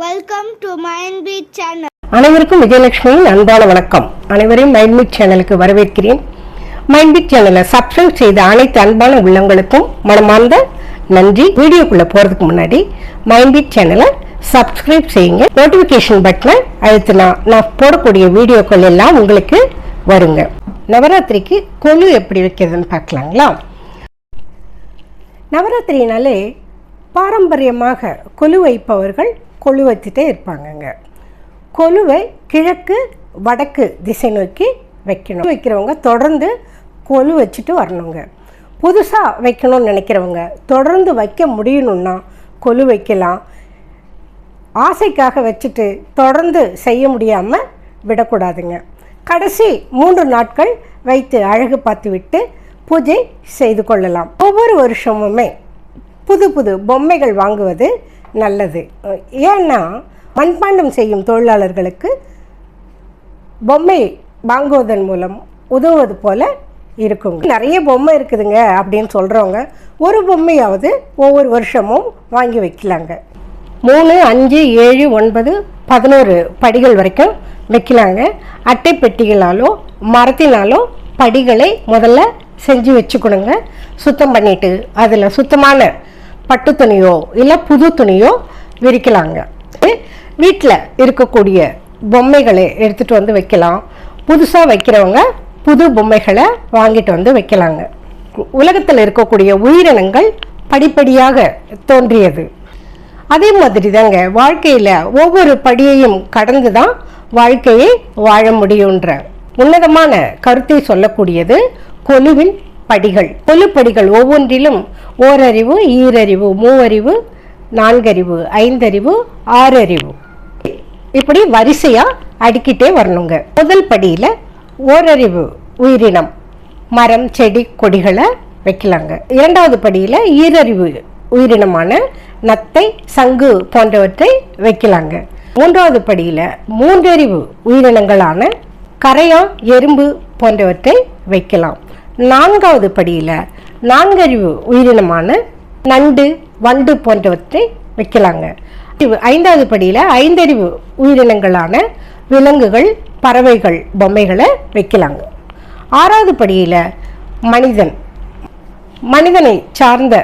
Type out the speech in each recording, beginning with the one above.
Welcome to mind beat channel அனைவருக்கும் விஜயலட்சுமியின் அன்பான வணக்கம். அனைவரையும் மைண்ட் பீட் சேனலுக்கு வரவேற்கிறேன். மைண்ட் பீட் சேனலை சப்ஸ்கிரைப் செய்த அனைத்து அன்பான உள்ளங்களுக்கும் மனமார்ந்த நன்றி. வீடியோக்குள்ள போறதுக்கு முன்னாடி மைண்ட் பீட் சேனலை சப்ஸ்கிரைப் செய்யுங்க. நோட்டிபிகேஷன் பட்டனை அழுத்தினா நான் போடக்கூடிய வீடியோக்கள் எல்லாம் உங்களுக்கு வருங்க. நவராத்திரிக்கு கொலு எப்படி வைக்கிறதுன்னு பார்க்கலாங்களா? நவராத்திரினாலே பாரம்பரியமாக கொலு வைப்பவர்கள் கொழு வச்சுட்டே இருப்பாங்கங்க. கொலுவை கிழக்கு வடக்கு திசை நோக்கி வைக்கணும். வைக்கிறவங்க தொடர்ந்து கொலு வச்சுட்டு வரணுங்க. புதுசாக வைக்கணும்னு நினைக்கிறவங்க தொடர்ந்து வைக்க முடியணும்னா கொலு வைக்கலாம். ஆசைக்காக வச்சுட்டு தொடர்ந்து செய்ய முடியாமல் விடக்கூடாதுங்க. கடைசி மூன்று நாட்கள் வைத்து அழகு பார்த்து விட்டு பூஜை செய்து கொள்ளலாம். ஒவ்வொரு வருஷமுமே புது புது பொம்மைகள் வாங்குவது நல்லது. ஏன்னா மண்பாண்டம் செய்யும் தொழிலாளர்களுக்கு பொம்மை வாங்குவதன் மூலம் உதவுவது போல இருக்குங்க நிறைய பொம்மை இருக்குதுங்க அப்படின்னு சொல்கிறவங்க ஒரு பொம்மையாவது ஒவ்வொரு வருஷமும் வாங்கி வைக்கலாங்க. மூணு அஞ்சு ஏழு ஒன்பது பதினோரு படிகள் வரைக்கும் வைக்கலாங்க. அட்டை பெட்டிகளாலோ மரத்தினாலோ படிகளை முதல்ல செஞ்சு வச்சுக்கணுங்க. சுத்தம் பண்ணிட்டு அதில் சுத்தமான பட்டு துணியோ இல்லை புது துணியோ விரிக்கலாங்க. வீட்டில் இருக்கக்கூடிய பொம்மைகளை எடுத்துகிட்டு வந்து வைக்கலாம். புதுசாக வைக்கிறவங்க புது பொம்மைகளை வாங்கிட்டு வந்து வைக்கலாங்க. உலகத்தில் இருக்கக்கூடிய உயிரினங்கள் படிப்படியாக தோன்றியது. அதே மாதிரி தாங்க வாழ்க்கையில் ஒவ்வொரு படியையும் கடந்து தான் வாழ்க்கையை வாழ முடியுன்ற உன்னதமான கருத்தை சொல்லக்கூடியது கொலுவின் படிகள் பொலுப்படிகள் ஒவ்வொன்றிலும் ஓரறிவு ஈரறிவு மூவறிவு நான்கறிவு ஐந்தறிவு ஆறறிவு. இப்படி வரிசையாக அடுக்கிட்டே வரணுங்க. முதல் படியில் ஓரறிவு உயிரினம் மரம் செடி கொடிகளை வைக்கலாங்க. இரண்டாவது படியில் ஈரறிவு உயிரினமான நத்தை சங்கு போன்றவற்றை வைக்கலாங்க. மூன்றாவது படியில் மூன்றறிவு உயிரினங்களான கரையான் எறும்பு போன்றவற்றை வைக்கலாம். நான்காவது படியில் நான்கறிவு உயிரினமான நண்டு வண்டு போன்றவற்றை வைக்கலாங்க. ஐந்தாவது படியில் ஐந்தறிவு உயிரினங்களான விலங்குகள் பறவைகள் பொம்மைகளை வைக்கலாங்க. ஆறாவது படியில் மனிதன் மனிதனை சார்ந்த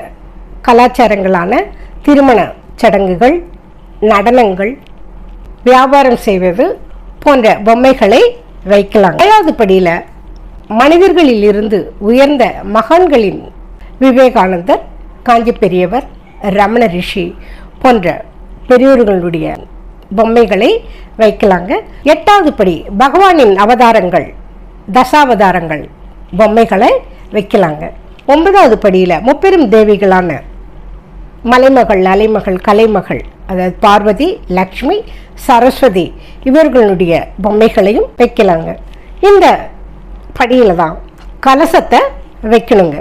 கலாச்சாரங்களான திருமண சடங்குகள் நடனங்கள் வியாபாரம் செய்வது போன்ற பொம்மைகளை வைக்கலாம் ஏழாவது படியில் மனிதர்களில் இருந்து உயர்ந்த மகான்களின் விவேகானந்தர் காஞ்சி பெரியவர் ரமண ரிஷி போன்ற பெரியோர்களுடைய பொம்மைகளை வைக்கலாங்க. எட்டாவது படி பகவானின் அவதாரங்கள் தசாவதாரங்கள் பொம்மைகளை வைக்கலாங்க. ஒன்பதாவது படியில் முப்பெரும் தேவிகளான மலைமகள் அலைமகள் கலைமகள் அதாவது பார்வதி லக்ஷ்மி சரஸ்வதி இவர்களுடைய பொம்மைகளையும் வைக்கலாங்க. இந்த படியில் தான். கலசத்தை வைக்கணுங்க.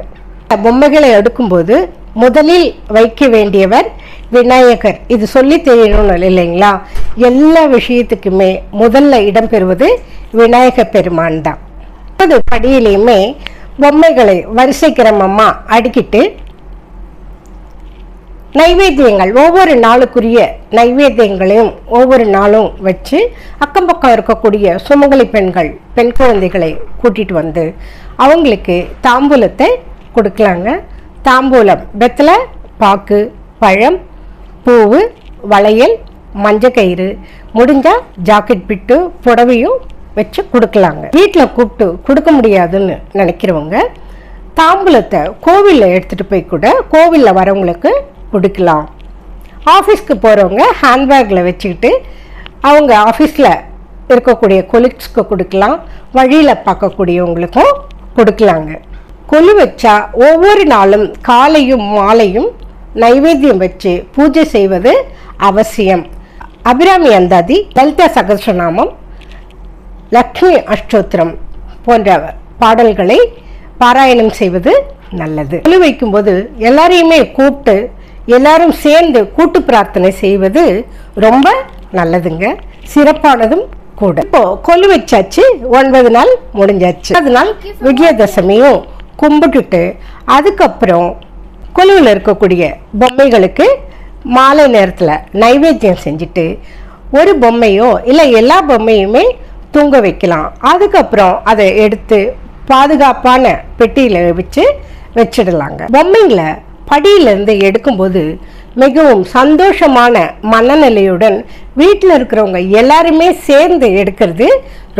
பொம்மைகளை எடுக்கும்போது முதலில் வைக்க வேண்டியவர் விநாயகர். இது சொல்லி தெரியணும்னு இல்லைங்களா? எல்லா விஷயத்துக்குமே முதல்ல இடம்பெறுவது விநாயகர் பெருமான் தான். அது படியிலையுமே பொம்மைகளை வரிசை கிரமமாக அடுக்கிட்டு நைவேத்தியங்கள். ஒவ்வொரு நாளுக்குரிய நைவேத்தியங்களையும் ஒவ்வொரு நாளும் வச்சு அக்கம் பக்கம் இருக்கக்கூடிய சுமங்கலி பெண்கள் பெண் குழந்தைகளை கூட்டிகிட்டு வந்து அவங்களுக்கு தாம்பூலத்தை கொடுக்கலாங்க. தாம்பூலம் வெத்தலை பாக்கு பழம் பூவு வளையல் மஞ்சக்கயிறு முடிஞ்சால் ஜாக்கெட் பிட்டு புடவையும் வச்சு கொடுக்கலாங்க. வீட்டில் கூப்பிட்டு கொடுக்க முடியாதுன்னு நினைக்கிறவங்க தாம்பூலத்தை கோவிலில் எடுத்துகிட்டு போய் கூட கோவிலில் வரவங்களுக்கு கொடுக்கலாம் ஆஃபீஸ்க்கு போகிறவங்க ஹேண்ட்பேக்கில் வச்சுக்கிட்டு அவங்க ஆஃபீஸில் இருக்கக்கூடிய கொலிக்ஸ்க்கு கொடுக்கலாம். வழியில் பார்க்கக்கூடியவங்களுக்கும் கொடுக்கலாங்க. கொலு வச்சா ஒவ்வொரு நாளும் காலையும் மாலையும் நைவேத்தியம் வச்சு பூஜை செய்வது அவசியம். அபிராமி அந்தாதி லலிதா சகசநாமம் லக்ஷ்மி அஷ்டோத்திரம் போன்ற பாடல்களை பாராயணம் செய்வது நல்லது. கொலு வைக்கும்போது எல்லாரையுமே கூப்பிட்டு எல்லாரும் சேர்ந்து கூட்டு பிரார்த்தனை செய்வது ரொம்ப நல்லதுங்க. சிறப்பானதும் கூட. இப்போ கொலு வச்சாச்சு ஒன்பது நாள் முடிஞ்சாச்சு. அதனால் விஜயதசமியும் கும்பிட்டுட்டு அதுக்கப்புறம் கொலுவில் இருக்கக்கூடிய பொம்மைகளுக்கு மாலை நேரத்தில் நைவேத்தியம் செஞ்சுட்டு ஒரு பொம்மையோ இல்லை எல்லா பொம்மையுமே தூங்க வைக்கலாம். அதுக்கப்புறம் அதை எடுத்து பாதுகாப்பான பெட்டியில் வச்சு வச்சிடலாங்க. பொம்மைங்களை படியிலிருந்து எடுக்கும்போது மிகவும் சந்தோஷமான மனநிலையுடன் வீட்டில் இருக்கிறவங்க எல்லாருமே சேர்ந்து எடுக்கிறது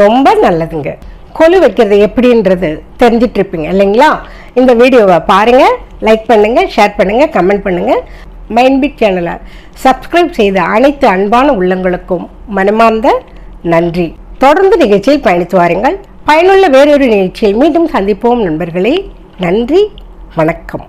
ரொம்ப நல்லதுங்க. கொலு வைக்கிறது எப்படின்றது தெரிஞ்சிட்டு இருப்பீங்க இல்லைங்களா? இந்த வீடியோவை பாருங்கள் லைக் பண்ணுங்கள் ஷேர் பண்ணுங்கள் கமெண்ட் பண்ணுங்கள் மைண்ட்பிட் சேனலை சப்ஸ்கிரைப் செய்த அனைத்து அன்பான உள்ளங்களுக்கும் மனமார்ந்த நன்றி. தொடர்ந்து நிகழ்ச்சியில் பயணித்து வாருங்கள். பயனுள்ள வேறொரு நிகழ்ச்சியில் மீண்டும் சந்திப்போம் நண்பர்களே. நன்றி வணக்கம்.